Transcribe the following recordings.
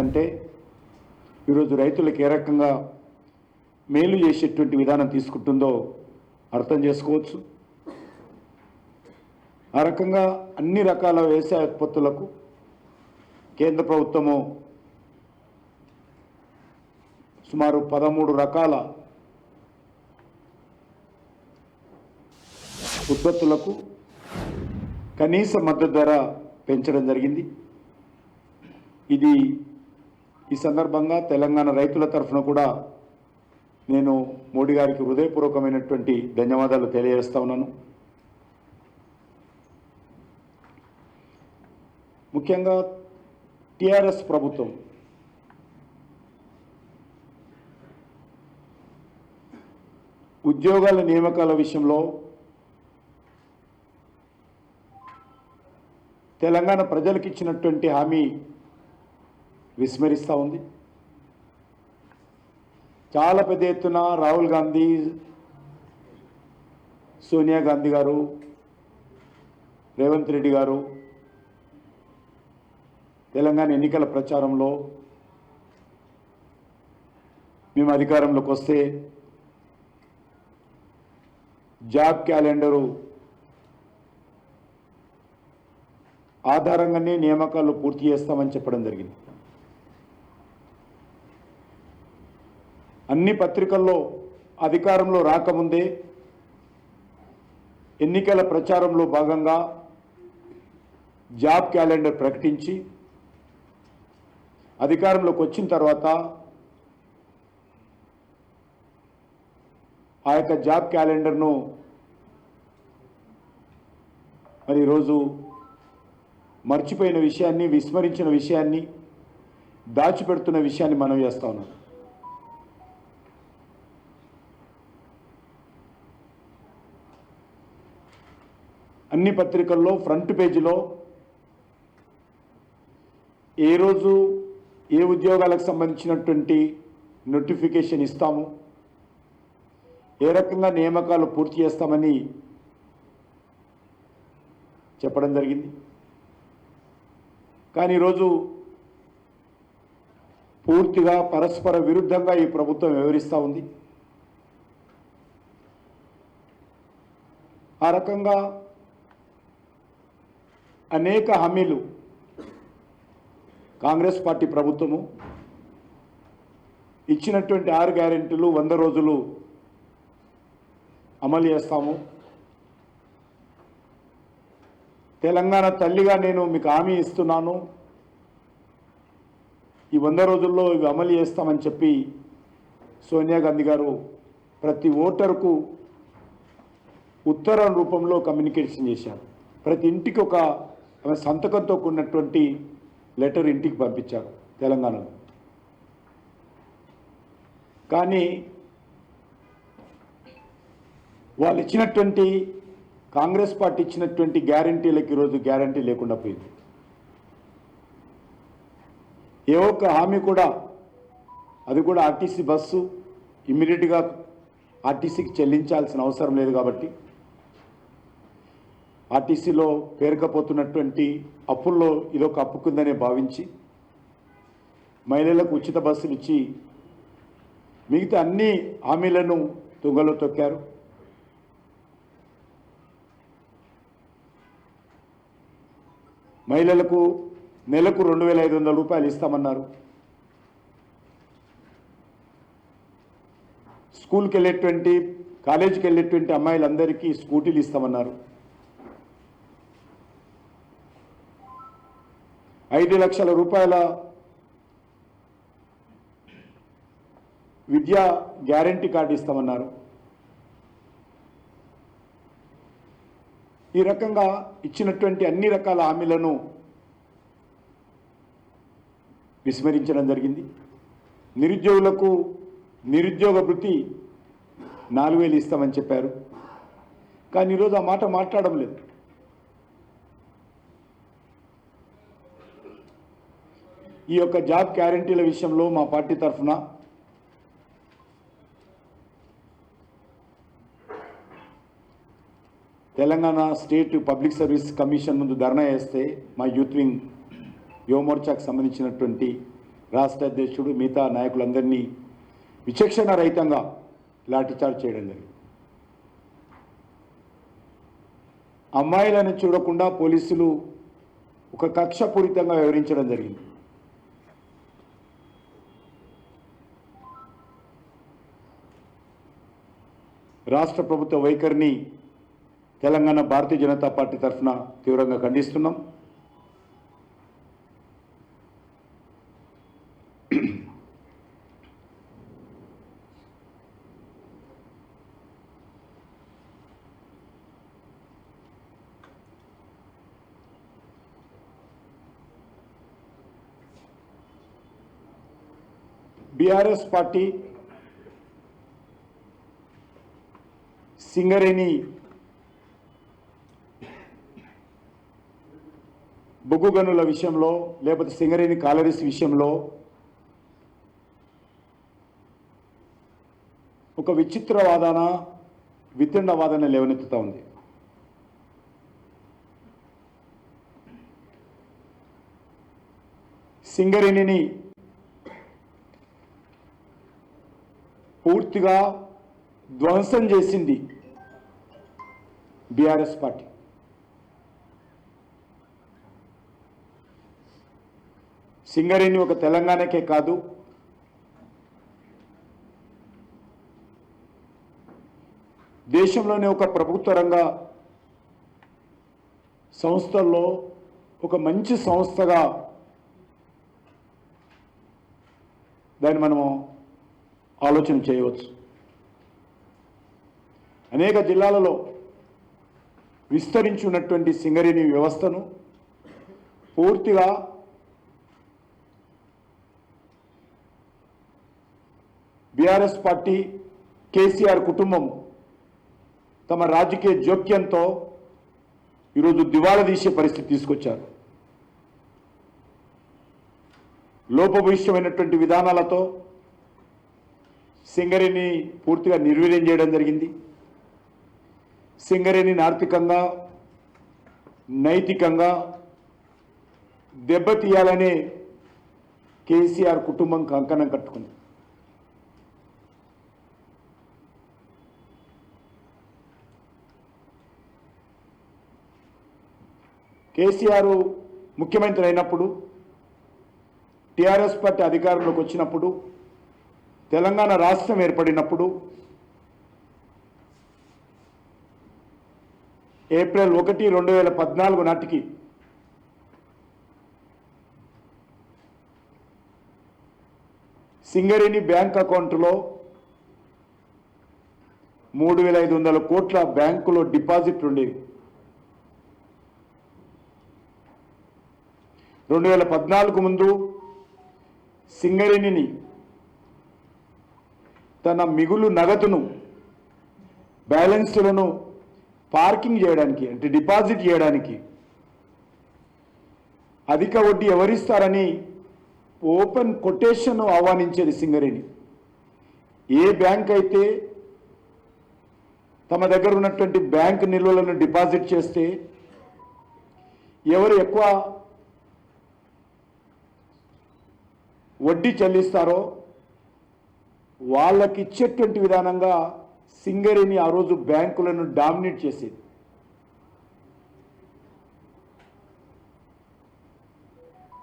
వచ్చిందంటే ఈరోజు రైతులకు ఏ రకంగా మేలు చేసేటువంటి విధానం తీసుకుంటుందో అర్థం చేసుకోవచ్చు. ఆ రకంగా అన్ని రకాల వ్యవసాయ ఉత్పత్తులకు కేంద్ర ప్రభుత్వము సుమారు పదమూడు రకాల ఉత్పత్తులకు కనీస మద్దతు ధర పెంచడం జరిగింది. ఇది ఈ సందర్భంగా తెలంగాణ రైతుల తరఫున కూడా నేను మోడీ గారికి హృదయపూర్వకమైనటువంటి ధన్యవాదాలు తెలియజేస్తా ఉన్నాను. ముఖ్యంగా టిఆర్ఎస్ ప్రభుత్వం ఉద్యోగాల నియామకాల విషయంలో తెలంగాణ ప్రజలకు ఇచ్చినటువంటి హామీ విస్మరిస్తూ ఉంది. చాలా పెద్ద ఎత్తున రాహుల్ గాంధీ సోనియా గాంధీ గారు రేవంత్ రెడ్డి గారు తెలంగాణ ఎన్నికల ప్రచారంలో మేము అధికారంలోకి వస్తే జాబ్ క్యాలెండరు ఆధారంగానే నియామకాలు పూర్తి చేస్తామని చెప్పడం జరిగింది. అన్ని పత్రికల్లో అధికారంలో రాకముందే ఎన్నికల ప్రచారంలో భాగంగా జాబ్ క్యాలెండర్ ప్రకటించి అధికారంలోకి వచ్చిన తర్వాత ఆ యొక్క జాబ్ క్యాలెండర్ను మరి ఈరోజు మర్చిపోయిన విషయాన్ని విస్మరించిన విషయాన్ని దాచిపెడుతున్న విషయాన్ని మనం చేస్తా ఉన్నాం. అన్ని పత్రికల్లో ఫ్రంట్ పేజీలో ఏ రోజు ఏ ఉద్యోగాలకు సంబంధించినటువంటి నోటిఫికేషన్ ఇస్తాము ఏ రకంగా నియామకాలు పూర్తి చేస్తామని చెప్పడం జరిగింది. కానీ ఈరోజు పూర్తిగా పరస్పర విరుద్ధంగా ఈ ప్రభుత్వం వివరిస్తూ ఉంది. ఆ రకంగా అనేక హామీలు కాంగ్రెస్ పార్టీ ప్రభుత్వము ఇచ్చినటువంటి ఆరు గ్యారెంటీలు వంద రోజులు అమలు చేస్తాము. తెలంగాణ తల్లిగా నేను మీకు హామీ ఇస్తున్నాను. ఈ వంద రోజుల్లో ఇవి అమలు చేస్తామని చెప్పి సోనియా గాంధీ గారు ప్రతి ఓటరుకు ఉత్తరం రూపంలో కమ్యూనికేషన్ చేశారు. ప్రతి ఇంటికి ఒక ఆమె సంతకంతో కూడినటువంటి లెటర్ ఇంటికి పంపించారు తెలంగాణలో. కానీ వాళ్ళు ఇచ్చినటువంటి కాంగ్రెస్ పార్టీ ఇచ్చినటువంటి గ్యారంటీలకు ఈరోజు గ్యారంటీ లేకుండా పోయింది. ఏ ఒక్క హామీ కూడా అది కూడా ఆర్టీసీ బస్సు ఇమ్మీడియట్గా ఆర్టీసీకి చెల్లించాల్సిన అవసరం లేదు కాబట్టి ఆర్టీసీలో పేరుకపోతున్నటువంటి అప్పుల్లో ఇదొక అప్పు కిందనే భావించి మహిళలకు ఉచిత బస్సులు ఇచ్చి మిగతా అన్ని హామీలను తుంగలో తొక్కారు. మహిళలకు నెలకు రెండు వేల ఐదు వందల రూపాయలు ఇస్తామన్నారు. స్కూల్కి వెళ్ళేటువంటి కాలేజీకి వెళ్ళేటువంటి అమ్మాయిలందరికీ స్కూటీలు ఇస్తామన్నారు. ఐదు లక్షల రూపాయల విద్యా గ్యారంటీ కార్డు ఇస్తామన్నారు. ఈ రకంగా ఇచ్చినటువంటి అన్ని రకాల హామీలను విస్మరించడం జరిగింది. నిరుద్యోగులకు నిరుద్యోగ వృత్తి నాలుగు వేలు ఇస్తామని చెప్పారు. కానీ ఈరోజు ఆ మాట మాట్లాడడం లేదు. ఈ యొక్క జాబ్ గ్యారంటీల విషయంలో మా పార్టీ తరఫున Telangana state public service commission ముందు ధర్నా చేస్తే మా యూత్ వింగ్ యువమోర్చాకు సంబంధించినటువంటి రాష్ట్ర అధ్యక్షుడు మిగతా నాయకులందరినీ విచక్షణ రహితంగా లాఠీచార్జ్ చేయడం జరిగింది. అమ్మాయిలను చూడకుండా పోలీసులు ఒక కక్షపూరితంగా వివరించడం జరిగింది. రాష్ట్ర ప్రభుత్వ వైఖరిని తెలంగాణ భారతీయ జనతా పార్టీ తరఫున తీవ్రంగా ఖండిస్తున్నాం. BRS party Singareni. బొగ్గు గనుల విషయంలో లేకపోతే సింగరేణి కాలరీస్ విషయంలో ఒక విచిత్ర వాదన వితండ వాదన లేవనెత్తుతా ఉంది. సింగరేణిని పూర్తిగా ధ్వంసం చేసింది బీఆర్ఎస్ పార్టీ. సింగరేణి ఒక తెలంగాణకే కాదు దేశంలోనే ఒక ప్రభుత్వ రంగ సంస్థల్లో ఒక మంచి సంస్థగా దాన్ని మనము ఆలోచన చేయవచ్చు. అనేక జిల్లాలలో విస్తరించున్నటువంటి సింగరేణి వ్యవస్థను పూర్తిగా బీఆర్ఎస్ పార్టీ కేసీఆర్ కుటుంబం తమ రాజకీయ జోక్యంతో ఈరోజు దివాళా తీసే పరిస్థితి తీసుకొచ్చారు. లోపభూయిష్టమైనటువంటి విధానాలతో సింగరేణి పూర్తిగా నిర్వీర్యం చేయడం జరిగింది. సింగరేణిని ఆర్థికంగా నైతికంగా దెబ్బతీయాలనే కేసీఆర్ కుటుంబం కంకణం కట్టుకుంది. కేసీఆర్ ముఖ్యమంత్రి అయినప్పుడు టీఆర్ఎస్ పార్టీ అధికారంలోకి వచ్చినప్పుడు తెలంగాణ రాష్ట్రం ఏర్పడినప్పుడు ఏప్రిల్ ఒకటి రెండు వేల పద్నాలుగు నాటికి. సింగరేణి బ్యాంక్ అకౌంట్లో మూడు వేల ఐదు వందల కోట్ల బ్యాంకులో డిపాజిట్ ఉండేవి. రెండు వేల పద్నాలుగు ముందు సింగరేణిని తన మిగులు నగదును బ్యాలెన్స్లను పార్కింగ్ చేయడానికి అంటే డిపాజిట్ చేయడానికి అధిక వడ్డీ ఎవరిస్తారని ఓపెన్ కొటేషన్ ఆహ్వానించేది సింగరేణి. ఏ బ్యాంక్ అయితే తమ దగ్గర ఉన్నటువంటి బ్యాంక్ నిల్వలను డిపాజిట్ చేస్తే ఎవరు ఎక్కువ వడ్డీ చెల్లిస్తారో వాళ్ళకి ఇచ్చేటువంటి విధానంగా సింగరేణి ఆ రోజు బ్యాంకులను డామినేట్ చేసేది.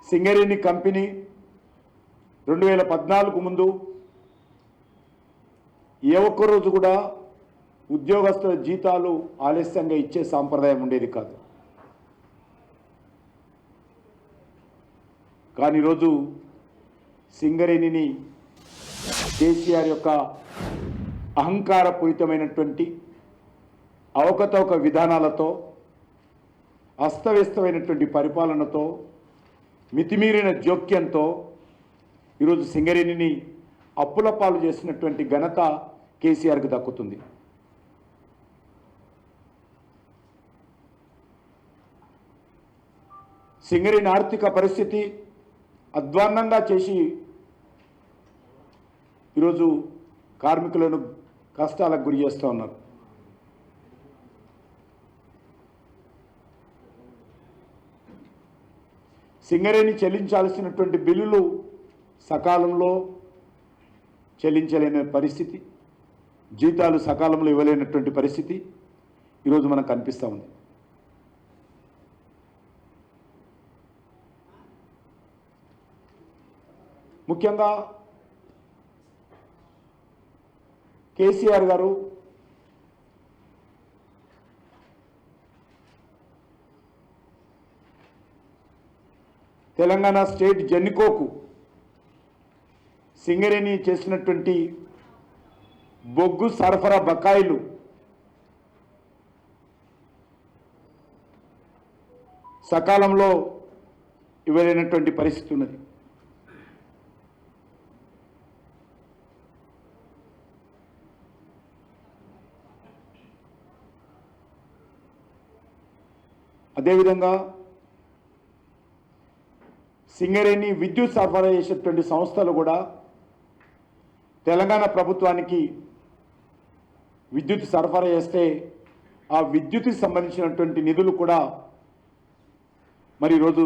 సింగరేణి కంపెనీ రెండు వేల పద్నాలుగు ముందు ఏ ఒక్క రోజు కూడా ఉద్యోగస్తుల జీతాలు ఆలస్యంగా ఇచ్చే సాంప్రదాయం ఉండేది కాదు. కానీ ఈరోజు సింగరేణిని కేసీఆర్ యొక్క అహంకారపూరితమైనటువంటి అవకతవక విధానాలతో అస్తవ్యస్తమైనటువంటి పరిపాలనతో మితిమీరిన జోక్యంతో ఈరోజు సింగరేణిని అప్పుల పాలు చేసినటువంటి ఘనత కేసీఆర్కు దక్కుతుంది. సింగరేణి ఆర్థిక పరిస్థితి అధ్వాన్నంగా చేసి ఈరోజు కార్మికులను కష్టాలకు గురి చేస్తూ ఉన్నారు. సింగరేణి చెల్లించాల్సినటువంటి బిల్లులు సకాలంలో చెల్లించలేని పరిస్థితి. జీతాలు సకాలంలో ఇవ్వలేనటువంటి పరిస్థితి ఈరోజు మనకు కనిపిస్తూ ఉంది. ముఖ్యంగా కేసీఆర్ గారు తెలంగాణ స్టేట్ జెన్నికోకు సింగరేణి చేసినటువంటి బొగ్గు సరఫరా బకాయిలు సకాలంలో ఇవ్వలేనటువంటి పరిస్థితి ఉన్నది. అదేవిధంగా సింగరేణి విద్యుత్ సరఫరా చేసేటువంటి సంస్థలు కూడా తెలంగాణ ప్రభుత్వానికి విద్యుత్ సరఫరా చేస్తే ఆ విద్యుత్కి సంబంధించినటువంటి నిధులు కూడా మరి ఈరోజు